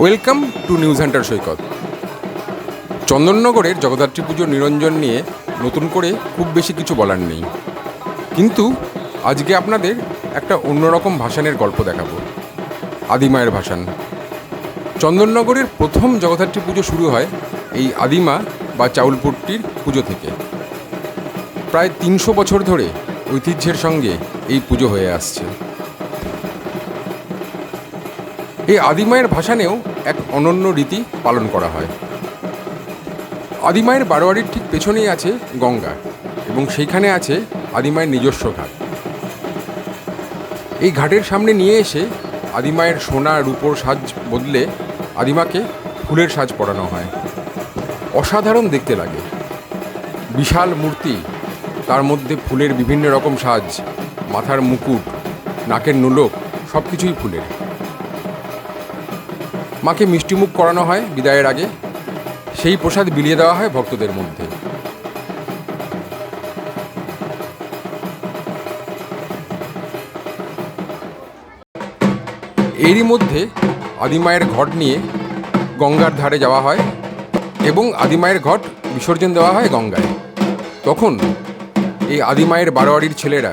Welcome to News Hunter Saikat. চন্দননগরের Jagaddhatri পুজো নিরঞ্জন নিয়ে নতুন করে খুব বেশি কিছু বলার নেই। কিন্তু আজকে আপনাদের একটা অন্যরকম ভাসানের গল্প দেখাবো। আদিমায়ের ভাসান। চন্দননগরের প্রথম জগদ্ধাত্রী পুজো শুরু হয় এই আদিমা বা চাউলপুট্টির পুজো থেকে। প্রায় তিনশো বছর ধরে ঐতিহ্যের সঙ্গে এই পুজো হয়ে আসছে। এই আদিমায়ের ভাসানেও এক অনন্য রীতি পালন করা হয়। আদিমায়ের বারোয়ারির ঠিক পেছনেই আছে গঙ্গা এবং সেইখানে আছে আদিমায়ের নিজস্ব ঘাট। এই ঘাটের সামনে নিয়ে এসে আদিমায়ের সোনা, রূপোর সাজ বদলে আদিমাকে ফুলের সাজ পরানো হয়। অসাধারণ দেখতে লাগে। বিশাল মূর্তি, তার মধ্যে ফুলের বিভিন্ন রকম সাজ, মাথার মুকুট, নাকের নোলক সব কিছুই ফুলের। মাকে মিষ্টিমুখ করানো হয় বিদায়ের আগে। সেই প্রসাদ বিলিয়ে দেওয়া হয় ভক্তদের মধ্যে। এরই মধ্যে আদিমায়ের ঘট নিয়ে গঙ্গার ধারে যাওয়া হয় এবং আদিমায়ের ঘট বিসর্জন দেওয়া হয় গঙ্গায়। তখন এই আদিমায়ের বারোয়ারির ছেলেরা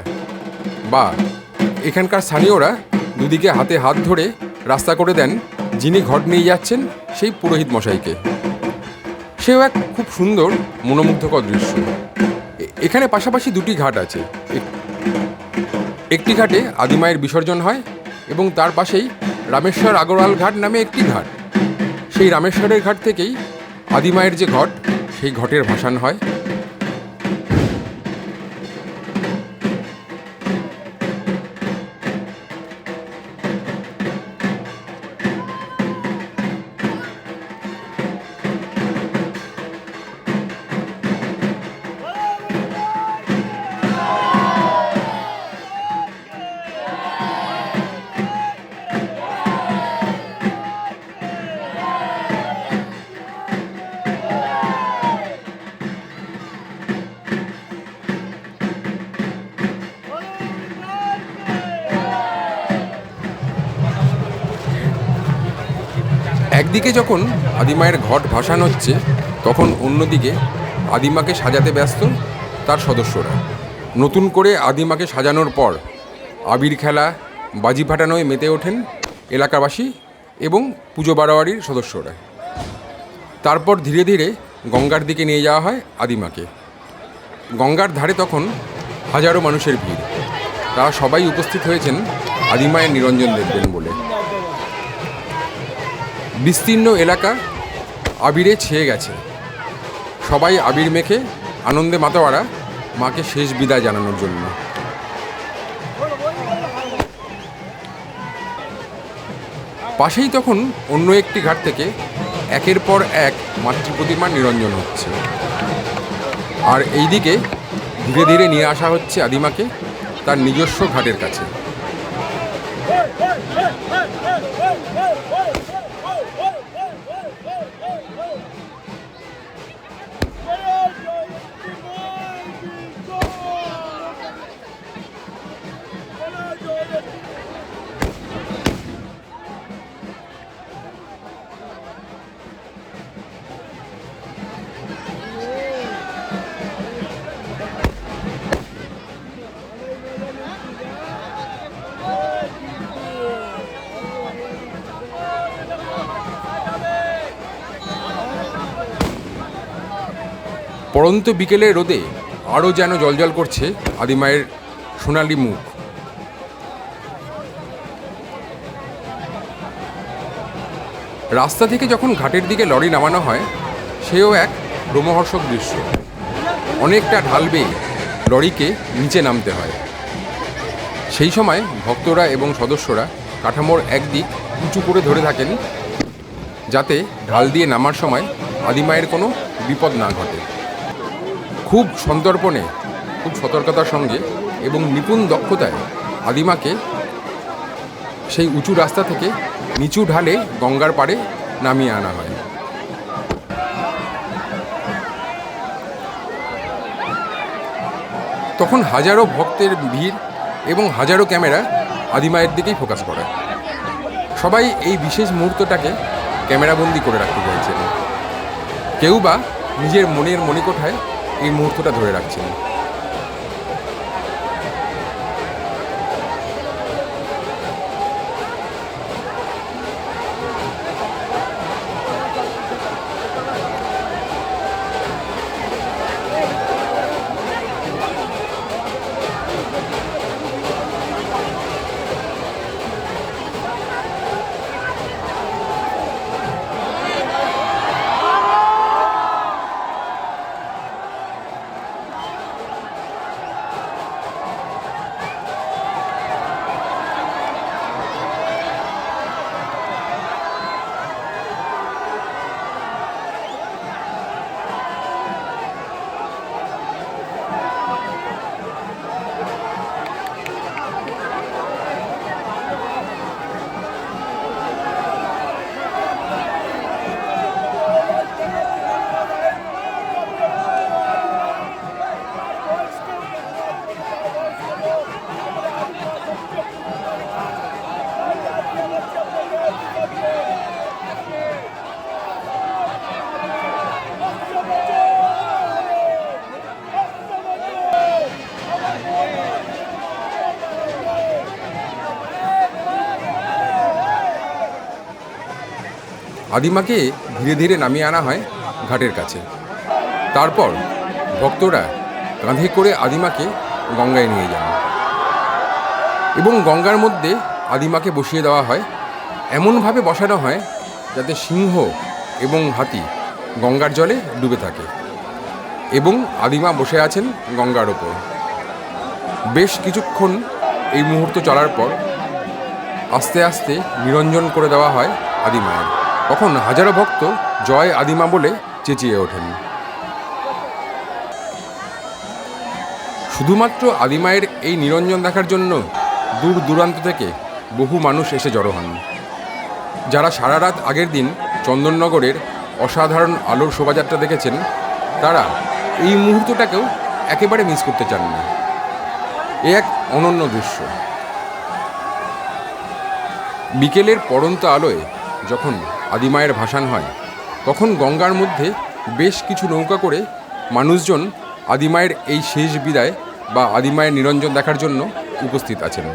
বা এখানকার স্থানীয়রা দুদিকে হাতে হাত ধরে রাস্তা করে দেন যিনি ঘট নিয়ে যাচ্ছেন, সেই পুরোহিত মশাইকে। সেও এক খুব সুন্দর, মনোমুগ্ধকর দৃশ্য। এখানে পাশাপাশি দুটি ঘাট আছে। একটি ঘাটে আদিমায়ের বিসর্জন হয় এবং তার পাশেই রামেশ্বর আগরওয়াল ঘাট নামে একটি ঘাট। সেই রামেশ্বরের ঘাট থেকেই আদিমায়ের যে ঘট, সেই ঘটের ভাসান হয়। একদিকে যখন আদিমায়ের ঘট ভাসান হচ্ছে, তখন অন্যদিকে আদিমাকে সাজাতে ব্যস্ত তার সদস্যরা। নতুন করে আদিমাকে সাজানোর পর আবির খেলা, বাজি ফাটানোয় মেতে ওঠেন এলাকাবাসী এবং পুজো বারোয়ারির সদস্যরা। তারপর ধীরে ধীরে গঙ্গার দিকে নিয়ে যাওয়া হয় আদিমাকে গঙ্গার ধারে তখন হাজারো মানুষের ভিড়। তারা সবাই উপস্থিত হয়েছেন আদিমায়ের নিরঞ্জন দেখবেন বলে। বিস্তীর্ণ এলাকা আবিরে ছেয়ে গেছে। সবাই আবির মেখে আনন্দে মাতোয়ারা মাকে শেষ বিদায় জানানোর জন্য। পাশেই তখন অন্য একটি ঘাট থেকে একের পর এক মাতৃ প্রতিমা নিরঞ্জন হচ্ছে। আর এইদিকে ধীরে ধীরে নিয়ে আসা হচ্ছে আদিমাকে তার নিজস্ব ঘাটের কাছে। পড়ন্ত বিকেলের রোদে আরও যেন জলজল করছে আদিমায়ের সোনালি মুখ। রাস্তা থেকে যখন ঘাটের দিকে লরি নামানো হয়, সেও এক রোমহর্ষক দৃশ্য। অনেকটা ঢাল বেয়ে লরিকে নিচে নামতে হয়। সেই সময় ভক্তরা এবং সদস্যরা কাঠামোর একদিক উঁচু করে ধরে থাকেন, যাতে ঢাল দিয়ে নামার সময় আদিমায়ের কোনো বিপদ না ঘটে। খুব সন্তর্পণে খুব সতর্কতার সঙ্গে এবং নিপুণ দক্ষতায় আদিমাকে সেই উঁচু রাস্তা থেকে নিচু ঢালে গঙ্গার পাড়ে নামিয়ে আনা হয়। তখন হাজারো ভক্তের ভিড় এবং হাজারো ক্যামেরা আদিমায়ের দিকেই ফোকাস করে। সবাই এই বিশেষ মুহূর্তটাকে ক্যামেরাবন্দি করে রাখতে চাইছেন। কেউ বা নিজের মনের মণিকোঠায় এই মুহূর্তটা ধরে রাখছেন। আদিমাকে ধীরে ধীরে নামিয়ে আনা হয় ঘাটের কাছে। তারপর ভক্তরা কাঁধে করে আদিমাকে গঙ্গায় নিয়ে যান। এবং গঙ্গার মধ্যে আদিমাকে বসিয়ে দেওয়া হয়। এমনভাবে বসানো হয় যাতে সিংহ এবং হাতি গঙ্গার জলে ডুবে থাকে এবং আদিমা বসে আছেন গঙ্গার ওপর। বেশ কিছুক্ষণ এই মুহূর্ত চলার পর আস্তে আস্তে নিরঞ্জন করে দেওয়া হয় আদিমায়ের। তখন হাজারো ভক্ত জয় আদিমা বলে চেঁচিয়ে ওঠেন। শুধুমাত্র আদিমায়ের এই নিরঞ্জন দেখার জন্য দূর দূরান্ত থেকে বহু মানুষ এসে জড়ো হন। যারা সারা রাত আগের দিন চন্দননগরের অসাধারণ আলোর শোভাযাত্রা দেখেছেন, তারা এই মুহূর্তটাকেও একেবারে মিস করতে চান না। এ এক অনন্য দৃশ্য। বিকেলের পড়ন্ত আলোয় যখন আদিমায়ের ভাসান হয়। তখন গঙ্গার মধ্যে বেশ কিছু নৌকা করে মানুষজন আদিমায়ের এই শেষ বিদায় বা আদিমায়ের নিরঞ্জন দেখার জন্য উপস্থিত আছেন।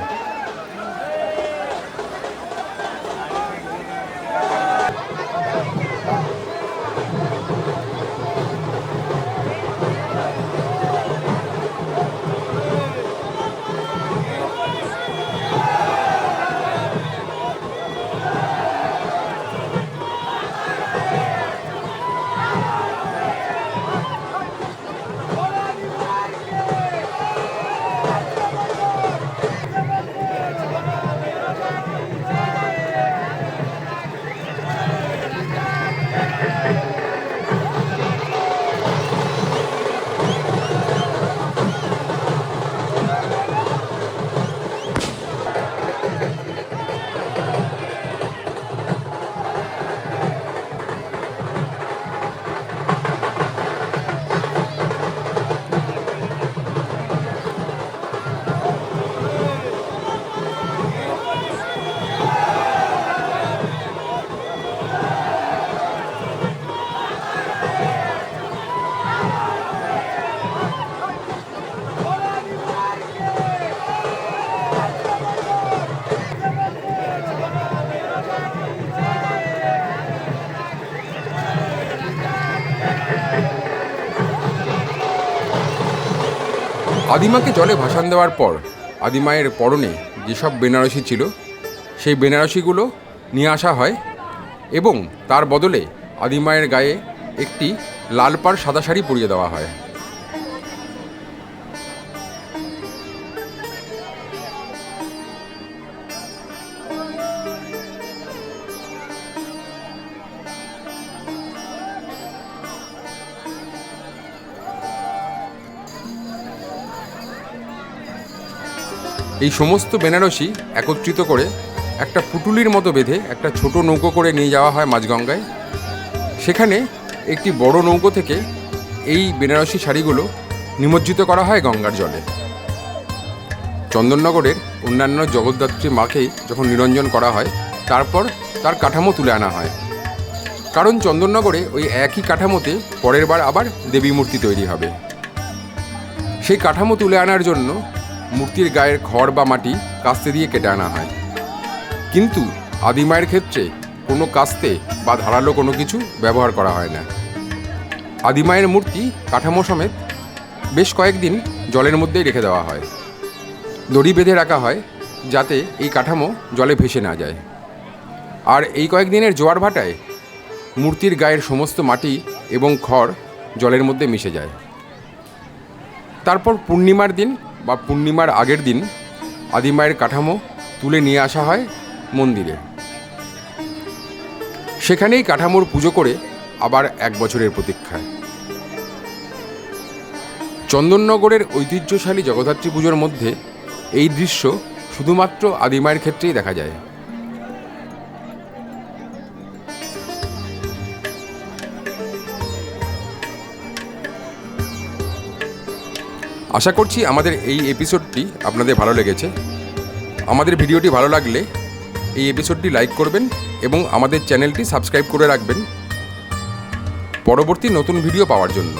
আদিমাকে জলে ভাসান দেওয়ার পর আদিমায়ের পরনে যেসব বেনারসি ছিল, সেই বেনারসিগুলো নিয়ে আসা হয় এবং তার বদলে আদিমায়ের গায়ে একটি লাল পাড় সাদা শাড়ি পরিয়ে দেওয়া হয়। এই সমস্ত বেনারসি একত্রিত করে একটা পুটুলির মতো বেঁধে একটা ছোট নৌকো করে নিয়ে যাওয়া হয় মাঝগঙ্গায়। সেখানে একটি বড় নৌকো থেকে এই বেনারসি শাড়িগুলো নিমজ্জিত করা হয় গঙ্গার জলে। চন্দননগরের অন্যান্য জগদ্ধাত্রী মাকে যখন নিরঞ্জন করা হয়, তারপর তার কাঠামো তুলে আনা হয়। কারণ চন্দননগরে ওই একই কাঠামোতে পরের বার আবার দেবী মূর্তি তৈরি হবে। সেই কাঠামো তুলে আনার জন্য মূর্তির গায়ের খড় বা মাটি কাস্তে দিয়ে কেটে আনা হয়। কিন্তু আদিমায়ের ক্ষেত্রে কোনো কাস্তে বা ধারালো কোনো কিছু ব্যবহার করা হয় না। আদিমায়ের মূর্তি কাঠামো সমেত বেশ কয়েকদিন জলের মধ্যেই রেখে দেওয়া হয়। দড়ি বেঁধে রাখা হয় যাতে এই কাঠামো জলে ভেসে না যায়। আর এই কয়েকদিনের জোয়ার ভাটায় মূর্তির গায়ের সমস্ত মাটি এবং খড় জলের মধ্যে মিশে যায়। তারপর পূর্ণিমার দিন বা পূর্ণিমার আগের দিন আদিমায়ের কাঠামো তুলে নিয়ে আসা হয় মন্দিরে। সেখানেই কাঠামোর পুজো করে আবার এক বছরের প্রতীক্ষায়। চন্দননগরের ঐতিহ্যশালী জগদ্ধাত্রী পুজোর মধ্যে এই দৃশ্য শুধুমাত্র আদিমায়ের ক্ষেত্রেই দেখা যায়। আশা করছি আমাদের এই এপিসোডটি আপনাদের ভালো লেগেছে। আমাদের ভিডিওটি ভালো লাগলে এই এপিসোডটি লাইক করবেন এবং আমাদের চ্যানেলটি সাবস্ক্রাইব করে রাখবেন। পরবর্তী নতুন ভিডিও পাওয়ার জন্য।